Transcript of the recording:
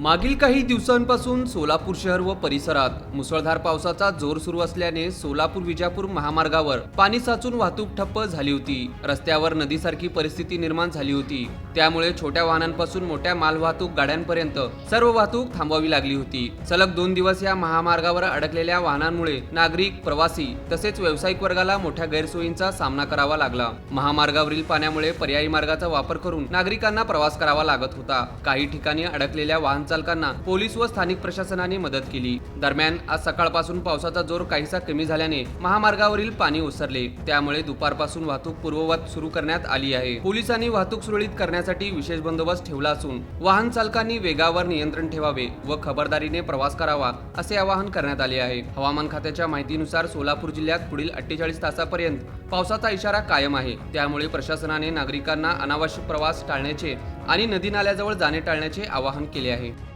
मागील काही दिवसांपासून सोलापूर शहर व परिसरात मुसळधार पावसाचा जोर सुरू असल्याने सोलापूर विजापूर महामार्गावर पाणी साचून वाहतूक ठप्प झाली होती. रस्त्यावर नदीसारखी परिस्थिती निर्माण झाली होती. त्यामुळे छोट्या वाहनांपासून मोठ्या मालवाहतूक गाड्यांपर्यंत सर्व वाहतूक थांबवावी लागली होती. सलग दोन दिवस या महामार्गावर अडकलेल्या वाहनांमुळे नागरिक प्रवासी तसेच व्यावसायिक वर्गाला मोठ्या गैरसोयींचा सामना करावा लागला. महामार्गावरील पाण्यामुळे पर्यायी मार्गाचा वापर करून नागरिकांना प्रवास करावा लागत होता. काही ठिकाणी अडकलेल्या वाहन वाहनचालकांना पोलीस व स्थानिक प्रशासनाने मदत केली. दरम्यान आज सकाळपासून पावसाचा जोर काहीसा कमी झाल्याने महामार्गावरील पाणी ओसरले. त्यामुळे दुपारपासून वाहतूक पूर्ववत सुरू करण्यात आली आहे. पोलिसांनी वाहतूक सुरळीत करण्यासाठी विशेष बंदोबस्त ठेवला असून वाहन चालकांनी वेगावर नियंत्रण ठेवावे व खबरदारीने प्रवास करावा असे आवाहन करण्यात आले आहे. हवामान खात्याच्या माहितीनुसार सोलापूर जिल्ह्यात पुढील अठ्ठेचाळीस तासापर्यंत पावसाचा इशारा कायम आहे. त्यामुळे प्रशासनाने नागरिकांना अनावश्यक प्रवास टाळण्याचे आणि नदी नाल्याजवळ जाणे टाळण्याचे आवाहन केले आहे.